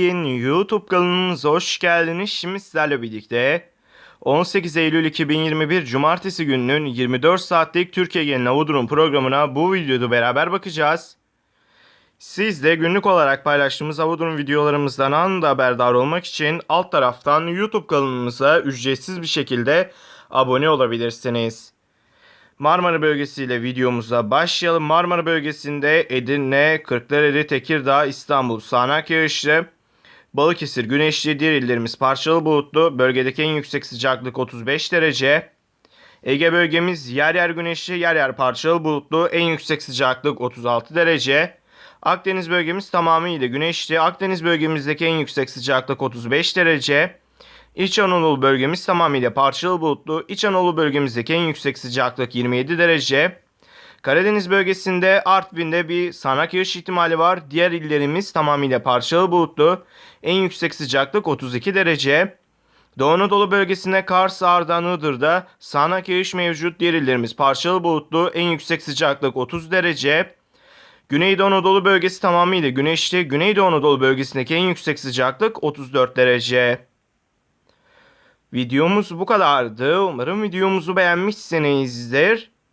YouTube kanalımıza hoş geldiniz. Şimdi sizlerle birlikte 18 Eylül 2021 Cumartesi gününün 24 saatlik Türkiye Genel Hava programına bu videoda beraber bakacağız. Siz de günlük olarak paylaştığımız hava videolarımızdan anında haberdar olmak için alt taraftan YouTube kanalımıza ücretsiz bir şekilde abone olabilirsiniz. Marmara bölgesiyle videomuza başlayalım. Marmara bölgesinde Edirne, Kırklareli, Tekirdağ, İstanbul sağanak yağışlı. Balıkesir güneşli, diğer illerimiz parçalı bulutlu. Bölgedeki en yüksek sıcaklık 35 derece. Ege bölgemiz yer yer güneşli, yer yer parçalı bulutlu. En yüksek sıcaklık 36 derece. Akdeniz bölgemiz tamamıyla güneşli. Akdeniz bölgemizdeki en yüksek sıcaklık 35 derece. İç Anadolu bölgemiz tamamıyla parçalı bulutlu. İç Anadolu bölgemizdeki en yüksek sıcaklık 27 derece. Karadeniz bölgesinde Artvin'de bir sağanak yağış ihtimali var. Diğer illerimiz tamamıyla parçalı bulutlu. En yüksek sıcaklık 32 derece. Doğu Anadolu bölgesinde Kars, Ardahan, Iğdır'da sağanak yağış mevcut. Diğer illerimiz parçalı bulutlu. En yüksek sıcaklık 30 derece. Güneydoğu Anadolu bölgesi tamamıyla güneşli. Güneydoğu Anadolu bölgesindeki en yüksek sıcaklık 34 derece. Videomuz bu kadardı. Umarım videomuzu beğenmişsinizdir.